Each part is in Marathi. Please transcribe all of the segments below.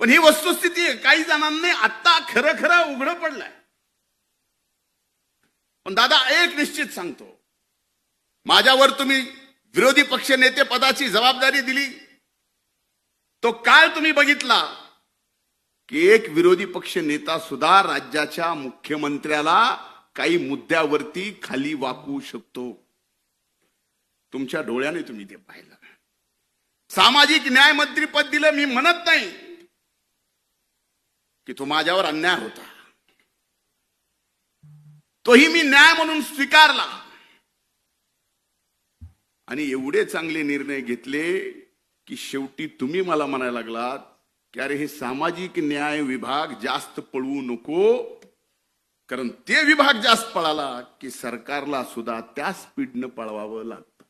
पण ही वस्तुस्थिती आहे काही जणांनी आत्ता खरं खरं उघडं पडलंय. पण दादा एक निश्चित सांगतो. माझ्यावर तुम्ही विरोधी पक्ष नेते पदाची जबाबदारी दिली. तो काळ तुम्ही बघितला की एक विरोधी पक्ष नेता सुद्धा राज्याच्या मुख्यमंत्र्याला काही मुद्द्यावरती खाली वाकवू शकतो. तुमच्या डोळ्याने तुम्ही ते पाहिलं. सामाजिक न्याय मंत्रीपद दिलं मी म्हणत नाही. की तो माझ्यावर अन्याय होता. तोही मी न्याय म्हणून स्वीकारला. आणि एवढे चांगले निर्णय घेतले की शेवटी तुम्ही मला म्हणायला लागलात की अरे हे सामाजिक न्याय विभाग जास्त पळवू नको कारण ते विभाग जास्त पळाला की सरकारला सुद्धा त्या स्पीडनं पळवावं लागतं.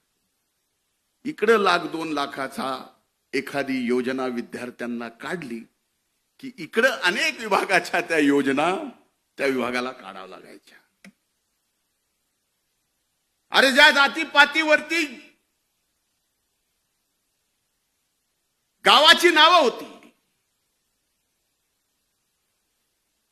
इकडं लाख दोन लाखाचा एखादी योजना विद्यार्थ्यांना काढली की इकडं अनेक विभागाच्या त्या योजना त्या विभागाला काढाव्या लागायच्या. अरे ज्या जातीपातीवरती गावाची नावं होती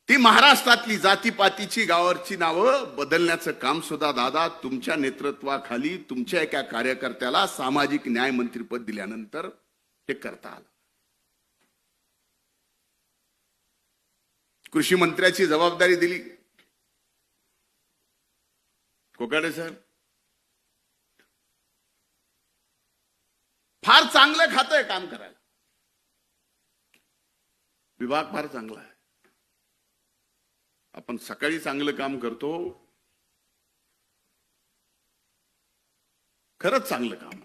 ती महाराष्ट्रातली जातीपातीची गावावरची नावं बदलण्याचं काम सुद्धा दादा तुमच्या नेतृत्वाखाली तुमच्या एका कार्यकर्त्याला सामाजिक न्याय मंत्रीपद दिल्यानंतर हे करता आलं. कृषी मंत्र्याची जबाबदारी दिली. कोकाडे सर फार चांगलं खातंय काम करायला. विभाग फार चांगला आहे. आपण सकाळी चांगलं काम करतो. खरंच चांगलं काम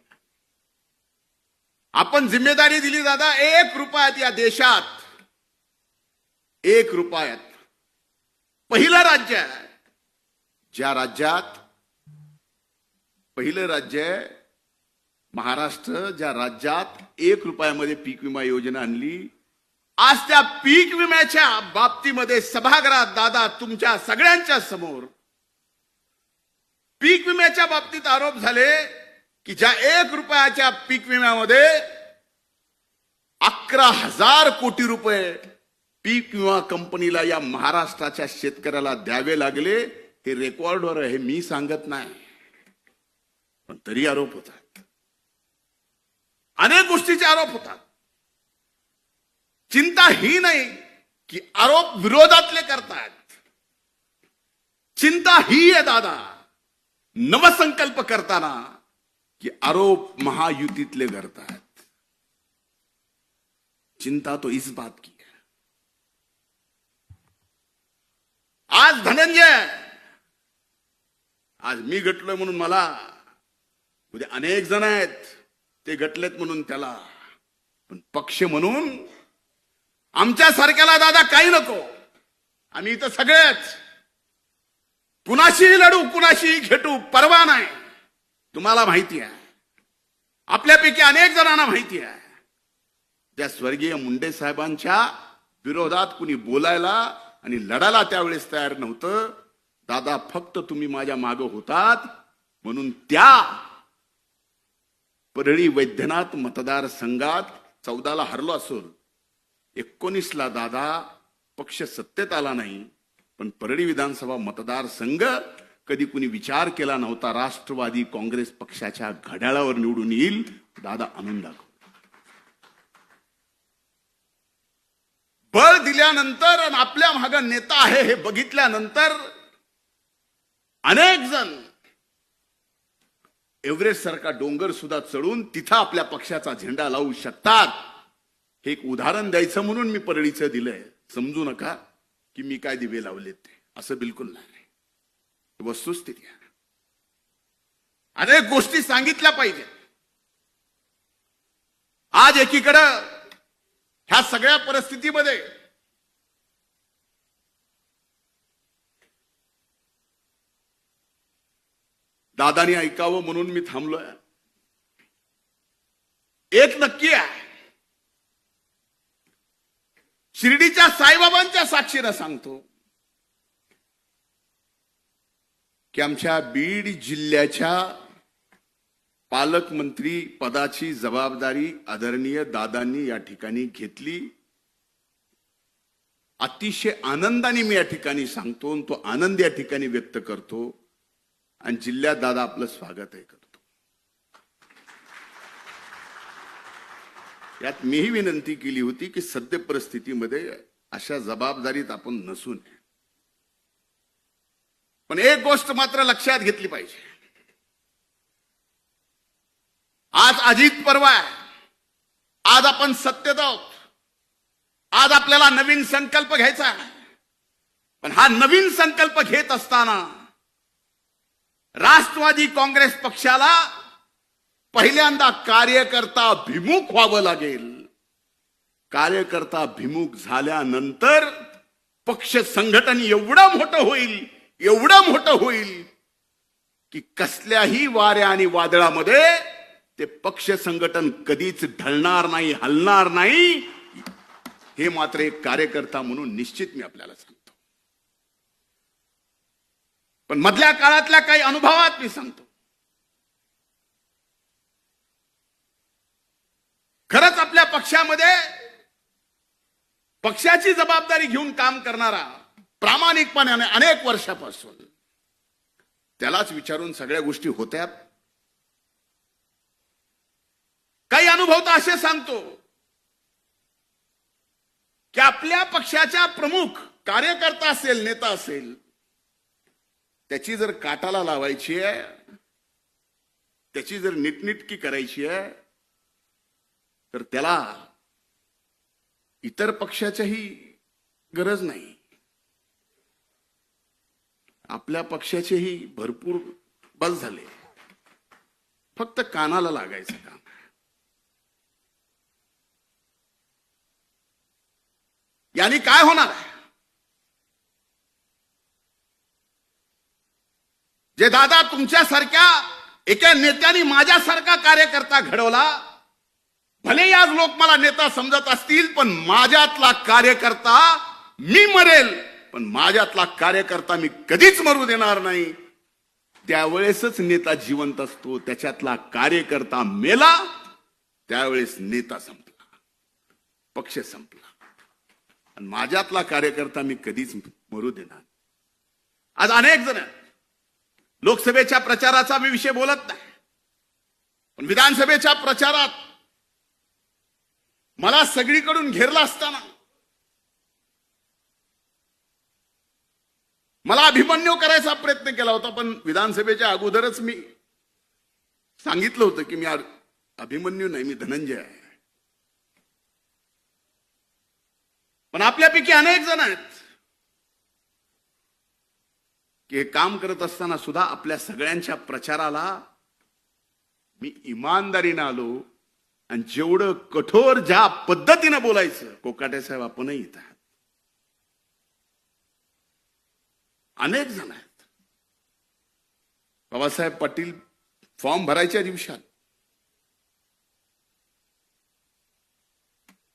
आपण जिम्मेदारी दिली दादा एक रुपयात या देशात. एक रुपयात. पहिलं राज्य आहे. ज्या राज्यात पहिलं राज्य आहे महाराष्ट्र ज्या राज्यात एक रुपयामध्ये पीक विमा योजना आणली आज त्या पीक विम्याच्या बाबतीमध्ये सभागृहात दादा तुमच्या सगळ्यांच्या समोर पीक विम्याच्या बाबतीत आरोप झाले की ज्या एक रुपयाच्या पीक विम्यामध्ये अकरा हजार कोटी रुपये पीक विमा कंपनीला या महाराष्ट्राच्या शेतकऱ्याला द्यावे लागले हे रेकॉर्डवर हे मी सांगत नाही. पण तरी आरोप होतात. अनेक गोष्टीचे आरोप होतात. चिंता ही नाही की आरोप विरोधातले करतात. चिंता ही आहे दादा. नवसंकल्प करताना की आरोप महायुतीतले करतात चिंता तो इस बात की है आज धनंजय. आज मी घटलोय म्हणून मला. उद्या अनेक जण आहेत ते घटलेत म्हणून त्याला. पण पक्ष म्हणून आमच्या सारख्याला दादा काही नको. आम्ही इथं सगळेच. कुणाशीही लढू कुणाशीही घेटू परवा नाही. तुम्हाला माहिती आहे. आपल्यापैकी अनेक जणांना माहिती आहे. त्या स्वर्गीय मुंडे साहेबांच्या विरोधात कुणी बोलायला आणि लढायला त्यावेळेस तयार नव्हतं. दादा फक्त तुम्ही माझ्या माग होतात. म्हणून त्या परळी वैद्यनाथ मतदारसंघात चौदाला हरलो असून एकोणीसला दादा पक्ष सत्तेत आला नाही. पण परळी विधानसभा मतदारसंघ कधी कुणी विचार केला नव्हता राष्ट्रवादी काँग्रेस पक्षाच्या घड्याळावर निवडून येईल. दादा आनंद दाखव. बळ दिल्यानंतर आणि आपल्या माग नेता आहे हे बघितल्यानंतर अनेक जण एव्हरेस्ट सारखा डोंगर सुद्धा चढून तिथं आपल्या पक्षाचा झेंडा लावू शकतात. हे एक उदाहरण द्यायचं म्हणून मी परळीचं दिलंय. समजू नका की मी काय दिवे लावलेत ते. असं बिलकुल नाही. वस्तुस्थिती आहे. अनेक गोष्टी सांगितल्या पाहिजेत. आज एकीकडं ह्या सगळ्या परिस्थितीमध्ये दादानी ऐकावं म्हणून मी थांबलोय. एक नक्की आहे. शिर्डीच्या साईबाबांच्या साक्षीनं सांगतो की आमच्या बीड जिल्ह्याच्या पालकमंत्री पदाची जबाबदारी आदरणीय दादांनी या ठिकाणी घेतली. अतिशय आनंदाने मी या ठिकाणी सांगतो तो आनंद या ठिकाणी व्यक्त करतो. आणि जिल्ह्यात दादा आपलं स्वागतही करतो. यात मीही विनंती केली होती की सद्य परिस्थितीमध्ये अशा जबाबदारीत आपण नसून. पण एक गोष्ट मात्र लक्षात घेतली पाहिजे. आज अजित पर्व आहे. आज आपण सत्तेत आहोत. आज आपल्याला नवीन संकल्प घ्यायचा आहे. पण हा नवीन संकल्प घेत असताना राष्ट्रवादी काँग्रेस पक्षाला पहिल्यांदा कार्यकर्ता भिमुख व्हावं लागेल. कार्यकर्ता भिमुख झाल्यानंतर पक्ष संघटन एवढं मोठं होईल एवढं मोठं होईल की कसल्याही वाऱ्या आणि वादळामध्ये ते पक्ष संघटन कधीच ढळणार नाही हलणार नाही. हे मात्र एक कार्यकर्ता म्हणून निश्चित मी आपल्याला सांगतो. पण मधल्या काळातल्या काही अनुभवात मी सांगतो. खरंच आपल्या पक्षामध्ये पक्षाची जबाबदारी घेऊन काम करणारा प्रामाणिकपणाने अनेक वर्षापासून त्यालाच विचारून सगळ्या गोष्टी होत्या काही अनुभव तर असे सांगतो. की आपल्या पक्षाच्या प्रमुख कार्यकर्ता असेल नेता असेल त्याची जर काटाला लावायची आहे त्याची जर नीटनिटकी करायची आहे तर त्याला इतर पक्षाच्याही गरज नाही. आपल्या पक्षाचेही भरपूर बल झाले. फक्त कानाला लागायचं काम. यांनी काय होणार आहे? जे दादा तुमच्यासारख्या एका नेत्याने माझ्यासारखा कार्यकर्ता घडवला भले आज लोक मला नेता समजत असतील पण माझ्यातला कार्यकर्ता मी मरेल पण माझ्यातला कार्यकर्ता मी कधीच मरू देणार नाही. त्यावेळेसच नेता जिवंत असतो त्याच्यातला कार्यकर्ता मेला त्यावेळेस नेता संपला. पक्ष संपला. आणि माझ्यातला कार्यकर्ता मी कधीच मरू देणार आज अनेक जण लोकसभेच्या प्रचाराचा मी विषय बोलत नाही पण विधानसभेच्या प्रचारात मला सगळीकडून घेरला असताना मला अभिमन्यू करायचा प्रयत्न केला होता पण विधानसभेच्या अगोदरच मी सांगितलं होतं की मी अभिमन्यू नाही मी धनंजय आहे. पण आपल्यापैकी अनेक जण आहेत की हे काम करत असताना सुद्धा आपल्या सगळ्यांच्या प्रचाराला मी इमानदारीनं आलो आणि जेवढं कठोर ज्या पद्धतीनं बोलायचं कोकाटे साहेब आपणही येत आहात. अनेक जण आहेत. बाबासाहेब पाटील फॉर्म भरायच्या दिवसात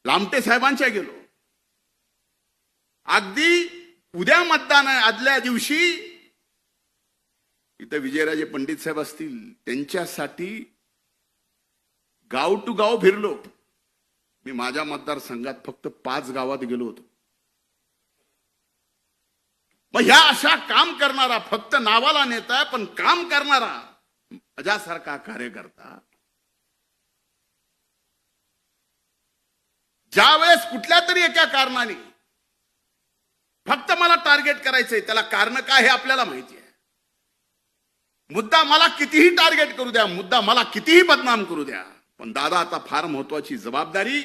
लामटे साहेबांच्या गेलो. अगदी उद्या मतदान आदल्या दिवशी इथं विजयराजे पंडित साहेब असतील त्यांच्यासाठी गाव टू गाव फिरलो. मी माझ्या मतदारसंघात फक्त पाच गावात गेलो होतो. मग ह्या अशा काम करणारा फक्त नावाला नेता पण काम करणारा माझ्यासारखा कार्यकर्ता ज्या वेळेस कुठल्या तरी एका कारणाने फक्त मला टार्गेट करायचंय. त्याला कारण काय हे आपल्याला माहिती आहे. मुद्दा मला कितीही टार्गेट करू द्या मुद्दा मला कितीही बदनाम करू द्या पण दादा आता फार महत्वाची जबाबदारी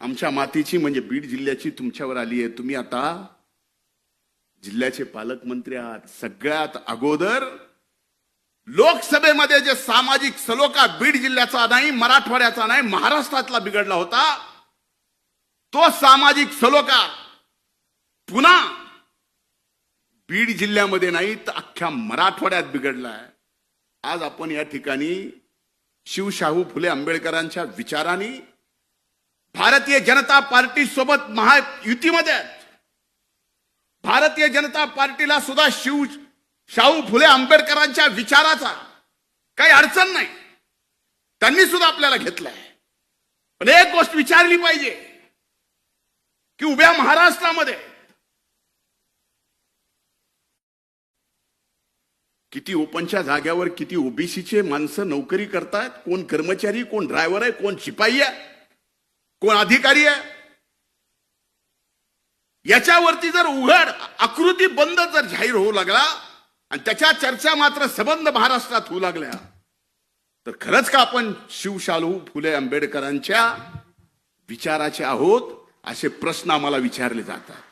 आमच्या मातीची म्हणजे बीड जिल्ह्याची तुमच्यावर आली आहे. तुम्ही आता जिल्ह्याचे पालकमंत्री आहात. सगळ्यात अगोदर लोकसभेमध्ये जे सामाजिक सलोखा बीड जिल्ह्याचा नाही मराठवाड्याचा नाही महाराष्ट्रातला बिघडला होता तो सामाजिक सलोखा पुन्हा बीड जिल्ह्यामध्ये नाही तर अख्ख्या मराठवाड्यात बिघडलाय. आज आपण या ठिकाणी शिवशाहू फुले आंबेडकरांच्या विचाराने भारतीय जनता पार्टी सोबत महायुतीमध्ये आहेत. भारतीय जनता पार्टीला सुद्धा शिव शाहू फुले आंबेडकरांच्या विचाराचा काही अडचण नाही. त्यांनी सुद्धा आपल्याला घेतलाय. पण एक गोष्ट विचारली पाहिजे की उभ्या महाराष्ट्रामध्ये किती ओपनच्या जाग्यावर किती ओबीसीचे माणसं नोकरी करतायत? कोण कर्मचारी कोण ड्रायव्हर आहे कोण शिपाई आहे? कोण अधिकारी आहे? याच्यावरती जर उघड आकृती बंद जर जाहीर होऊ लागला आणि त्याच्या चर्चा मात्र सबंध महाराष्ट्रात होऊ लागल्या तर खरंच का आपण शिवशालू फुले आंबेडकरांच्या विचाराचे आहोत? असे प्रश्न आम्हाला विचारले जातात.